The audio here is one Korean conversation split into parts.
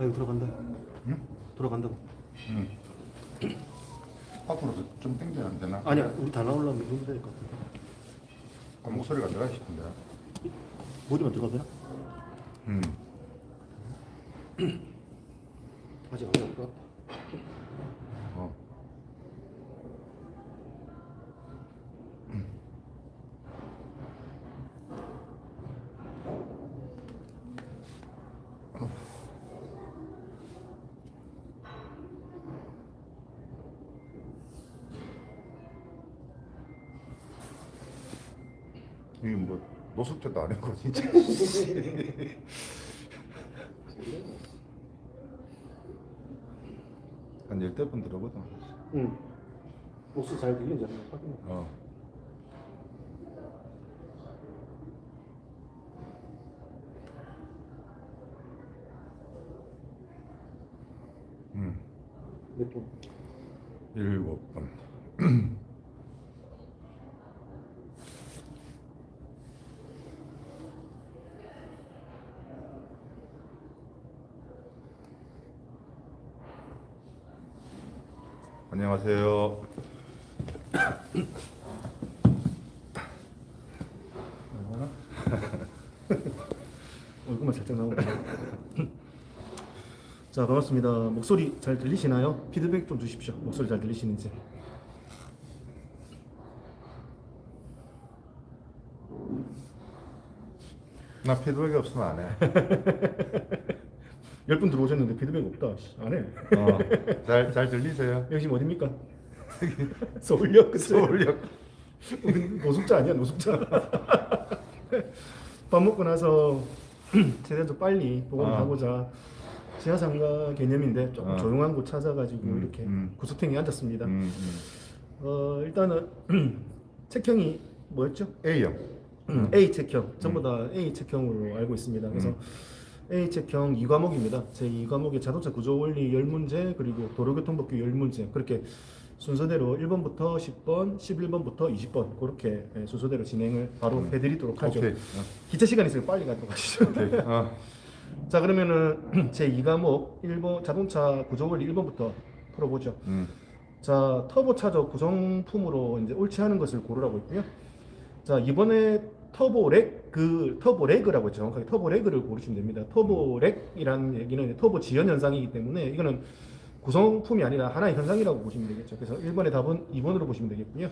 아 이거 들어간다. 응? 들어간다고. 응. 앞으로도 좀 당기면 안 되나? 아니야 우리 다 나오려면 이거 될것 같은데. 아, 목소리가 들어가 싶은데. 머리만 들어가도 되나? 음. 아직 안 들어갈 것 같아. 어. 이게 뭐 노숙자도 아니고 진짜. 한 열대 번 들어보다. 응. 목소리 잘 들리는지 한번 확인해. 어. 음, 몇 분? 일곱 번. 안녕하세요. 얼굴만 살짝 나오고. 자 반갑습니다. 목소리 잘 들리시나요? 피드백 좀 주십시오. 목소리 잘 들리시는지. 나 피드백이 없으면 안 해. 열 분 들어오셨는데 피드백 없다. 씨, 안 해. 어, 잘, 잘 들리세요? 여기 지금 어딥니까? 서울역? 서울역. 노숙자 아니야 노숙자. 밥 먹고 나서 최대한 좀 빨리 복원하고자 지하상가 개념인데 조금 어. 조용한 곳 찾아가지고 음, 이렇게 음. 구수탱이 앉았습니다. 음, 음. 어 일단은 책형이 뭐였죠? A형. 음, A 책형 전부 다 A 책형으로 알고 있습니다. 그래서 음. A 책형 2과목입니다. 제 2과목에 자동차 구조 원리 10문제 그리고 도로교통법규 10문제 그렇게 순서대로 1번부터 10번, 11번부터 20번 그렇게 예, 순서대로 진행을 바로 음. 해드리도록 하죠. 오케이. 기차 시간 있으면 빨리 가도록 하시죠. 어. 자 그러면은 제 2과목 1번 자동차 구조 원리 1번부터 풀어보죠. 음. 자 터보 차저 구성품으로 이제 옳지 않은 것을 고르라고 했고요. 자 이번에 터보 렉 그 터보 레그라고 했죠. 정확하게 터보 레그를 고르시면 됩니다. 터보 렉이라는 얘기는 터보 지연 현상이기 때문에 이거는 구성품이 아니라 하나의 현상이라고 보시면 되겠죠. 그래서 1번의 답은 2번으로 보시면 되겠고요.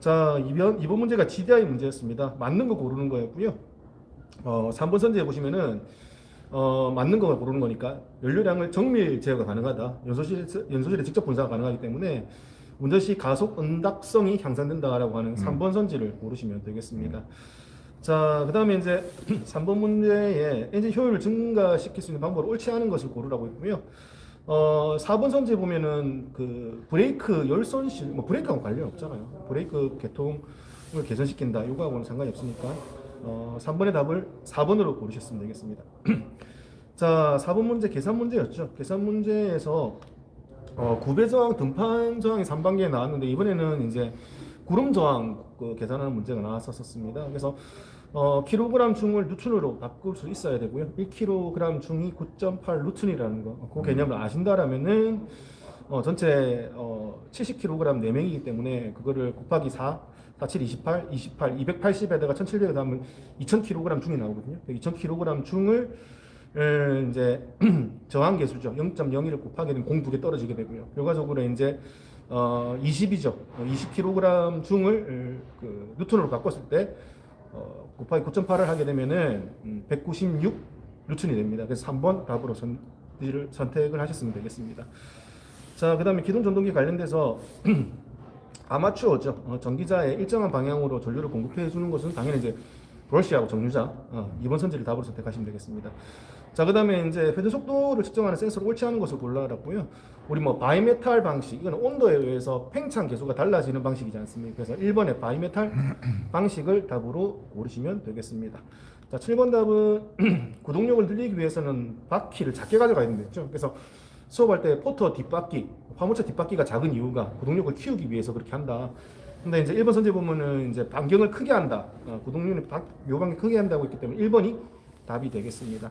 자 2번 2번 문제가 GDI 문제였습니다. 맞는 거 고르는 거였고요. 어 3번 선지에 보시면은 어, 맞는 거 고르는 거니까 연료량을 정밀 제어가 가능하다. 연소실 연소실에 직접 분사가 가능하기 때문에 운전 시 가속 응답성이 향상된다라고 하는 음. 3번 선지를 고르시면 되겠습니다. 자, 그 다음에 이제 3번 문제에 엔진 효율을 증가시킬 수 있는 방법을 옳지 않은 것을 고르라고 했고요. 어, 4번 선지에 보면은 그 브레이크 열선실 뭐 브레이크하고 관련 없잖아요. 브레이크 개통을 개선시킨다. 이거하고는 상관이 없으니까 어, 3번의 답을 4번으로 고르셨으면 되겠습니다. 자, 4번 문제 계산 문제였죠. 계산 문제에서 어, 구배 저항, 등판 저항이 3단계에 나왔는데 이번에는 이제 구름 저항 그 계산하는 문제가 나왔었습니다. 그래서 어, 킬로그램 중을 뉴턴으로 바꿀 수 있어야 되고요. 1kg 중이 9.8 뉴턴이라는 거, 그 개념을 아신다라면은 어, 전체 어, 70kg 4명이기 때문에 그거를 곱하기 4, 4, 7, 28, 28, 280에다가 1700에 하면 2000kg 중이 나오거든요. 2000kg 중을 에, 이제 저항 계수죠. 0.01을 곱하게 되면 공두개 떨어지게 되고요. 결과적으로 이제 어, 20이죠. 20kg 중을 에, 그 뉴턴으로 바꿨을 때 어, 곱하기 9.8을 하게 되면은 음, 196 뉴턴이 됩니다. 그래서 3번 답으로 선지를 선택을 하셨으면 되겠습니다. 자, 그 다음에 기동 전동기 관련돼서 아마추어죠. 어, 전기자의 일정한 방향으로 전류를 공급해 주는 것은 당연히 이제 브러쉬하고 정류자 어, 이번 선지를 답으로 선택하시면 되겠습니다. 자, 그 다음에 이제 헤드 속도를 측정하는 센서를 않은 것을 골라놨고요. 우리 뭐 바이메탈 방식 이건 온도에 의해서 팽창 계수가 달라지는 방식이지 않습니까? 그래서 1번의 바이메탈 방식을 답으로 고르시면 되겠습니다. 자, 7번 답은 구동력을 늘리기 위해서는 바퀴를 작게 가져가야 된댔죠. 그래서 수업할 때 포터 뒷바퀴, 화물차 뒷바퀴가 작은 이유가 구동력을 키우기 위해서 그렇게 한다. 근데 이제 1번 선제 보면은 이제 반경을 크게 한다. 어, 구동력을 바- 묘방을 크게 한다고 했기 때문에 1번이 답이 되겠습니다.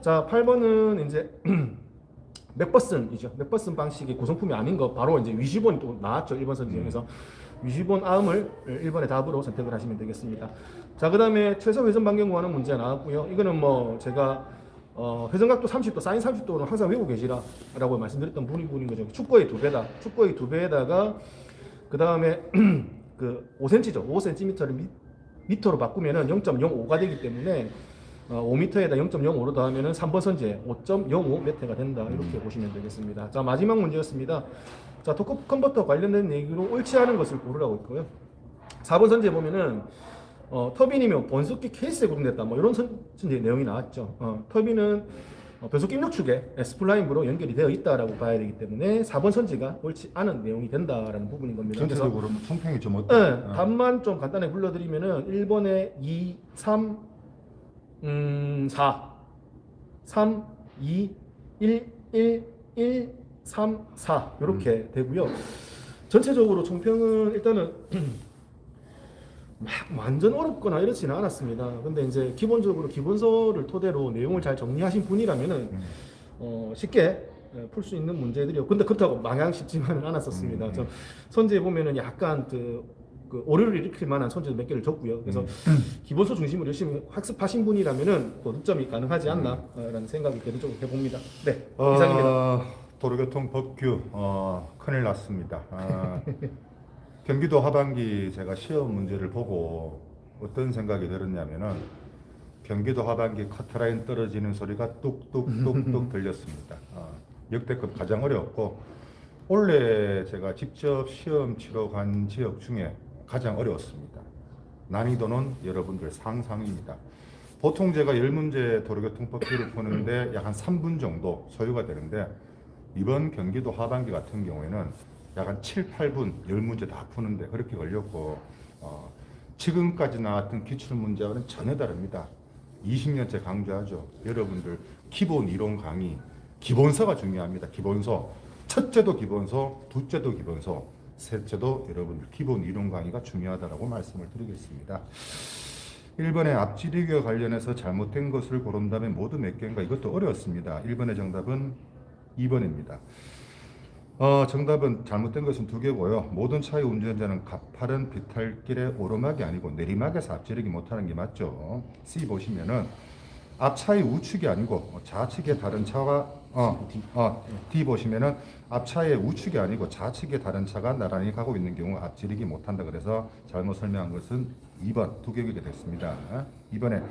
자, 8번은 이제 맥버슨이죠. 맥버슨 방식의 구성품이 아닌 거 바로 이제 위시본이 또 나왔죠. 1번 선지에서 위시본 암을 1번의 답으로 선택을 하시면 되겠습니다. 자, 그 다음에 최소 회전 반경 구하는 문제 나왔고요. 이거는 뭐 제가 어, 회전각도 30도, 사인 30도는 항상 외우고 계시라라고 말씀드렸던 부분인 거죠. 축구의 두 배다. 축구의 두 배에다가 그 다음에 그 5cm죠. 5cm를 미, 미터로 바꾸면은 0.05가 되기 때문에 어, 5m에다 0.05로 더하면은 3번 선제 5.05m가 된다. 이렇게 보시면 되겠습니다. 자, 마지막 문제였습니다. 자, 토크 컨버터 관련된 얘기로 옳지 않은 것을 고르라고 있고요. 4번 선제 보면은 어, 터빈이면 번속기 케이스에 구동됐다. 뭐 이런 선, 선제 내용이 나왔죠. 어, 터빈은 어, 변속기 입력축에 스플라인으로 연결이 되어 있다라고 봐야 되기 때문에 4번 선지가 옳지 않은 내용이 된다라는 부분인 겁니다. 전체적으로 뭐 총평이 좀 어때? 네, 어. 답만 좀 간단하게 불러드리면은 1번에 2, 3, 음, 4, 3, 2, 1, 1, 1, 3, 4 이렇게 음. 되고요. 전체적으로 총평은 일단은 막 완전 어렵거나 이렇지는 않았습니다. 근데 이제 기본적으로 기본서를 토대로 내용을 잘 정리하신 분이라면은 음. 어, 쉽게 풀 수 있는 문제들이요. 근데 그렇다고 마냥 쉽지만은 않았었습니다. 음, 저 선지에 보면은 약간 그, 그 오류를 일으킬 만한 선지도 몇 개를 줬고요. 그래서 음. 기본서 중심으로 열심히 학습하신 분이라면은 고득점이 가능하지 음. 않나라는 생각이 개인적으로 해봅니다. 네, 이상입니다. 어, 도로교통 법규 어, 큰일 났습니다. 아, 경기도 하반기 제가 시험 문제를 보고 어떤 생각이 들었냐면은 경기도 하반기 커트라인 떨어지는 소리가 뚝뚝뚝뚝 들렸습니다. 어, 역대급 가장 어려웠고 올해 제가 직접 시험 치러 간 지역 중에 가장 어려웠습니다. 난이도는 여러분들 상상입니다. 보통 제가 10문제 도로교통법규를 푸는데 약 한 3분 정도 소요가 되는데 이번 경기도 하반기 같은 경우에는 약 한 7, 8분 10문제 다 푸는데 그렇게 걸렸고 어, 지금까지 나왔던 기출문제와는 전혀 다릅니다. 20년째 강조하죠. 여러분들 기본 이론 강의 기본서가 중요합니다. 기본서 첫째도 기본서, 둘째도 기본서, 셋째도 여러분들 기본 이론 강의가 중요하다라고 말씀을 드리겠습니다. 1번의 앞지르기와 관련해서 잘못된 것을 고른다면 모두 몇 개인가 이것도 어려웠습니다. 1번의 정답은 2번입니다. 어, 정답은 잘못된 것은 두 개고요. 모든 차의 운전자는 가파른 비탈길의 오르막이 아니고 내리막에서 앞지르기 못하는 게 맞죠. C 보시면은 앞차의 우측이 아니고 좌측에 다른 차가 어, 어, D 보시면은 앞차의 우측이 아니고 좌측에 다른 차가 나란히 가고 있는 경우 앞지르기 못한다 그래서 잘못 설명한 것은 2번 두 개가 됐습니다. 2번에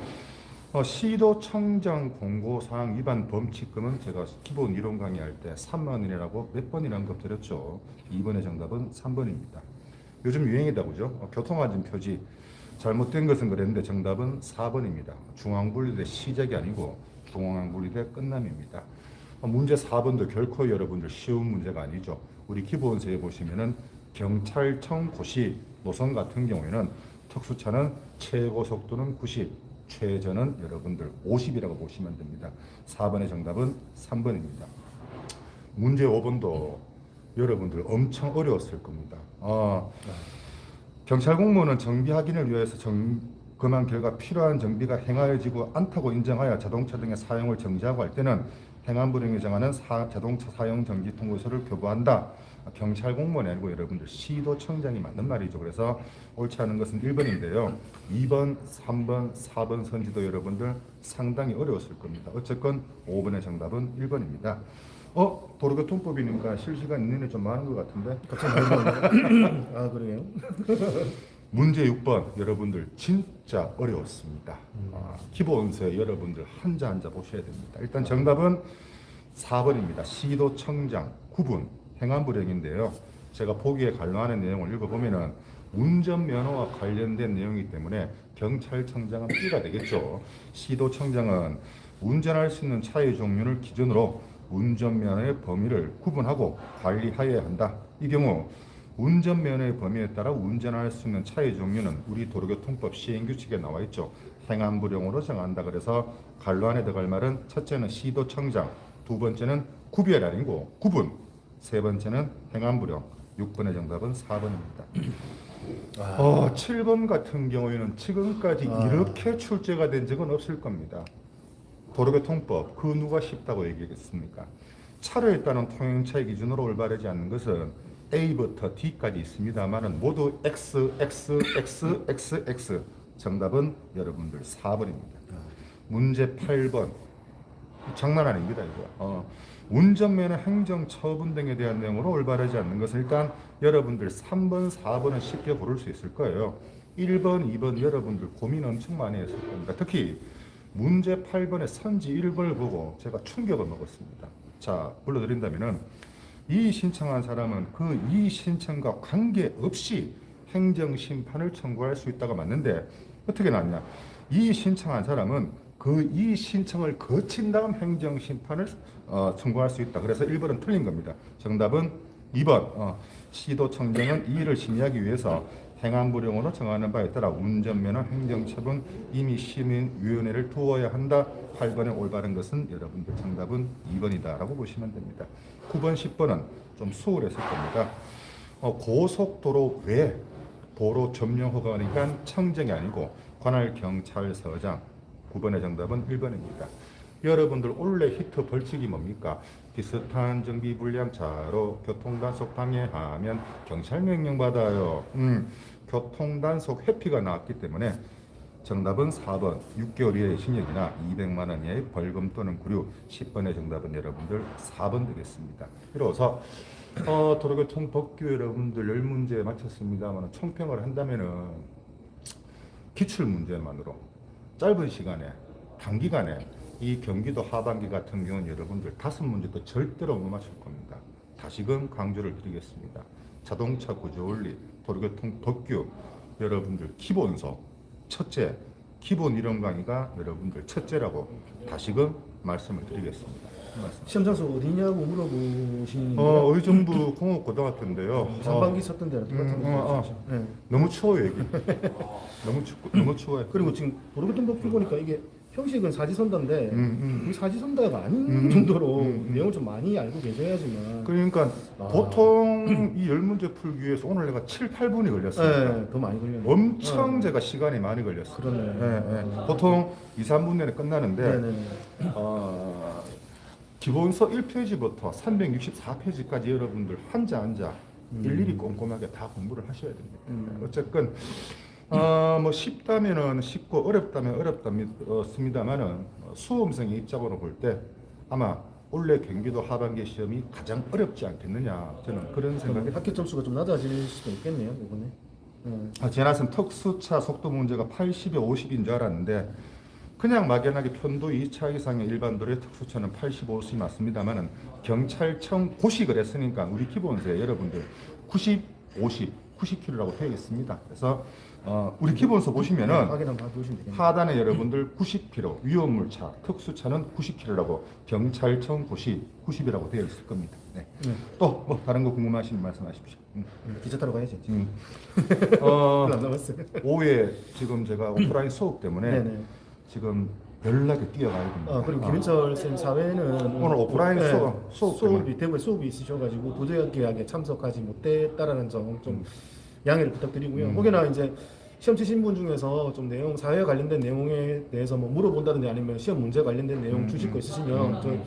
어, 시도청정 공고사항 위반 범칙금은 제가 기본 이론 강의할 때 3만 원이라고 몇 번이나 언급드렸죠. 2번의 정답은 3번입니다. 요즘 유행이다 그죠? 어, 교통안전 표지 잘못된 것은 그랬는데 정답은 4번입니다. 중앙분리대 시작이 아니고 중앙분리대 끝남입니다. 어, 문제 4번도 결코 여러분들 쉬운 문제가 아니죠. 우리 기본서에 보시면은 경찰청 고시 노선 같은 경우에는 특수차는 최고 속도는 90, 최저는 여러분들 50이라고 보시면 됩니다. 4번의 정답은 3번입니다. 문제 5번도 여러분들 엄청 어려웠을 겁니다. 아, 경찰 공무원은 정비 확인을 위해서 점검한 결과 필요한 정비가 행하여지고 않다고 인정하여 자동차 등의 사용을 정지하고 할 때는 행안 불행에 정하는 사- 자동차 사용 정지 통보서를 교부한다. 경찰 공무원이 아니고 여러분들 시도청장이 맞는 말이죠. 그래서 옳지 않은 것은 1번인데요. 2번, 3번, 4번 선지도 여러분들 상당히 어려웠을 겁니다. 어쨌건 5번의 정답은 1번입니다. 어? 도로교통법이니까 실시간 애좀 많은 것 같은데? 아 그래요? 문제 6번 여러분들 진짜 어려웠습니다. 아, 기본서에 여러분들 한자 한자 보셔야 됩니다. 일단 정답은 4번입니다. 시도청장 구분 행안불행인데요. 제가 보기에 관련하는 내용을 읽어보면은 운전면허와 관련된 내용이기 때문에 경찰청장은 B가 되겠죠. 시도청장은 운전할 수 있는 차의 종류를 기준으로 운전면허의 범위를 구분하고 관리하여야 한다. 이 경우 운전면허의 범위에 따라 운전할 수 있는 차의 종류는 우리 도로교통법 시행규칙에 나와 있죠. 행안부령으로 정한다. 그래서 관로 안에 들어갈 말은 첫째는 시도청장, 두 번째는 구별 아니고 구분. 세 번째는 행안부령. 6번의 정답은 4번입니다. 어, 7번 같은 경우에는 지금까지 아. 이렇게 출제가 된 적은 없을 겁니다. 도로교통법 그 누가 쉽다고 얘기했습니까? 차를 따는 통행차의 기준으로 올바르지 않는 것은 A부터 D까지 있습니다만은 모두 X, X, X, X, X. 정답은 여러분들 4번입니다. 문제 8번. 장난 아닙니다, 이거. 어, 운전면허 행정 처분 등에 대한 내용으로 올바르지 않는 것은 일단 여러분들 3번, 4번은 쉽게 고를 수 있을 거예요. 1번, 2번 여러분들 고민 엄청 많이 했을 겁니다. 특히 문제 8번의 선지 1번을 보고 제가 충격을 먹었습니다. 자, 불러드린다면은 이 신청한 사람은 그 이 신청과 관계없이 행정 심판을 청구할 수 있다가 맞는데 어떻게 나왔냐? 이 신청한 사람은 그 이 신청을 거친 다음 행정 심판을 어, 청구할 수 있다. 그래서 1번은 틀린 겁니다. 정답은 2번. 어, 시도청정은 이 일을 심의하기 위해서 행안부령으로 정하는 바에 따라 운전면허 행정처분 임의 시민위원회를 두어야 한다. 8번의 올바른 것은 여러분들 정답은 2번이다라고 보시면 됩니다. 9번, 10번은 좀 수월했을 겁니다. 어, 고속도로 외 도로 점령 허가니까 청정이 아니고 관할 경찰서장 9번의 정답은 1번입니다. 여러분들 원래 히트 벌칙이 뭡니까? 비슷한 정비 불량 차로 교통단속 방해하면 경찰 명령 받아요. 음, 교통단속 회피가 나왔기 때문에 정답은 4번 6개월 이하의 징역이나 200만 원 이하의 벌금 또는 구류 10번의 정답은 여러분들 4번 되겠습니다. 이로써 어, 도로교통 법규 여러분들 10문제 맞췄습니다만 총평을 한다면은 기출 문제만으로 짧은 시간에 단기간에 이 경기도 하반기 같은 경우는 여러분들 다섯 문제도 절대로 못 맞출 겁니다. 다시금 강조를 드리겠습니다. 자동차 구조 원리, 도로교통 법규 여러분들 기본서 첫째 기본 이론 강의가 여러분들 첫째라고 다시금 말씀을 드리겠습니다. 시험 장소 어디냐고 물어보시는 어, 의정부 공업 고등학교인데요. 상반기 어, 썼던 데랑 똑같은 음, 거. 어, 어. 네. 너무 추워요 여기. 너무 춥고 너무 추워요. 그리고 지금 도로교통법규 보니까 이게 형식은 사지선다인데 음, 음. 그 사지선다가 아닌 음, 정도로 음, 음. 내용을 좀 많이 알고 계셔야지만 그러니까 아. 보통 이 열 문제 풀기 위해서 오늘 내가 7, 8분이 걸렸습니다. 네, 더 많이 걸려요. 엄청 어. 제가 시간이 많이 걸렸어요. 그러네. 예, 예. 보통 2, 3분 내에 끝나는데 네 네 네. 어, 기본서 1페이지부터 364페이지까지 여러분들 한자 한자 음. 일일이 꼼꼼하게 다 공부를 하셔야 됩니다. 음. 어쨌건 어, 뭐 쉽다면은 쉽고 어렵다면 어렵습니다만은 어, 수험생의 입장으로 볼 때 아마 올해 경기도 하반기 시험이 가장 어렵지 않겠느냐 저는 그런 생각이 학교 점수가 좀 낮아질 수도 있겠네요 이번에. 네. 아, 지난생 특수차 속도 문제가 80에 50인 줄 알았는데 그냥 막연하게 편도 2차 이상의 일반 도로의 특수차는 85시 맞습니다만은 경찰청 고식을 했으니까 우리 기본서에 여러분들 90, 50, 90km라고 되어 있습니다. 그래서 어, 우리 기본서 보시면은 되겠네요. 하단에 여러분들 90km 위험물차 특수차는 90km라고 경찰청 고시 90이라고 되어 있을 겁니다. 네. 네. 또뭐 다른 거 궁금하시면 말씀하십시오. 음. 음, 기차 타러 가야지. 음. 어. 오후에 지금 제가 오프라인 수업 때문에 네네. 지금 연락이 뛰어가야 됩니다. 아 그리고 아, 김인철 쌤 사회는 오늘 오프라인 네, 수업, 수업 수업이 때문에. 대구에 수업이 있으셔가지고 도저하게 참석하지 못했다라는 점좀 음. 양해를 부탁드리고요. 음. 혹여나 이제 시험 치신 분 중에서 좀 내용 사회 관련된 내용에 대해서 뭐 물어본다든지 아니면 시험 문제 관련된 내용 음, 주실 음. 거 있으시면 저희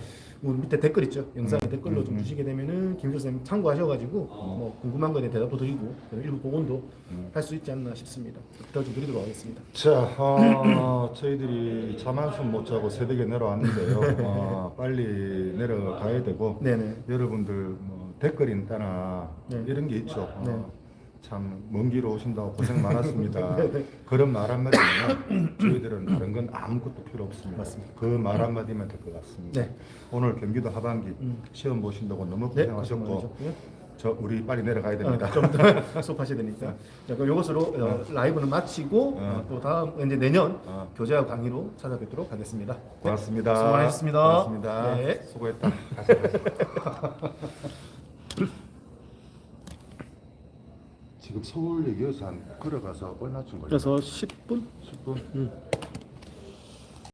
뭐 밑에 댓글 있죠. 영상에 음, 댓글로 음, 좀 음. 주시게 되면은 김인철 쌤 참고하셔가지고 뭐 궁금한 거에 대해 대답도 드리고 일부 보건도 음. 할수 있지 않나 싶습니다. 부탁 좀 드리도록 하겠습니다. 자, 어, 저희들이 잠 한숨 못 자고 새벽에 내려왔는데요. 어, 빨리 내려가야 되고 네네. 여러분들 뭐 댓글인 따나 네. 이런 게 있죠. 어, 네. 참 먼 길 오신다고 고생 많았습니다. 네, 네. 그런 말 한마디면 저희들은 다른 건 아무것도 필요 없습니다. 맞습니다. 그 말 한마디면 될 것 같습니다. 네. 오늘 경기도 하반기 음. 시험 보신다고 너무 네, 고생하셨고 고생하셨고요. 저 우리 빨리 내려가야 됩니다. 어, 좀더 수업하셔야 되니까. 자, 그럼 이것으로 어, 라이브는 마치고 어. 어, 또 다음 이제 내년 어. 교재와 강의로 찾아뵙도록 하겠습니다. 고맙습니다. 수고 많으셨습니다. 고맙습니다. 네. 수고했다. 가자, 가자. 지금 서울역에서 한 걸어가서 얼마쯤 걸려? 그래서 10분? 10분? 음.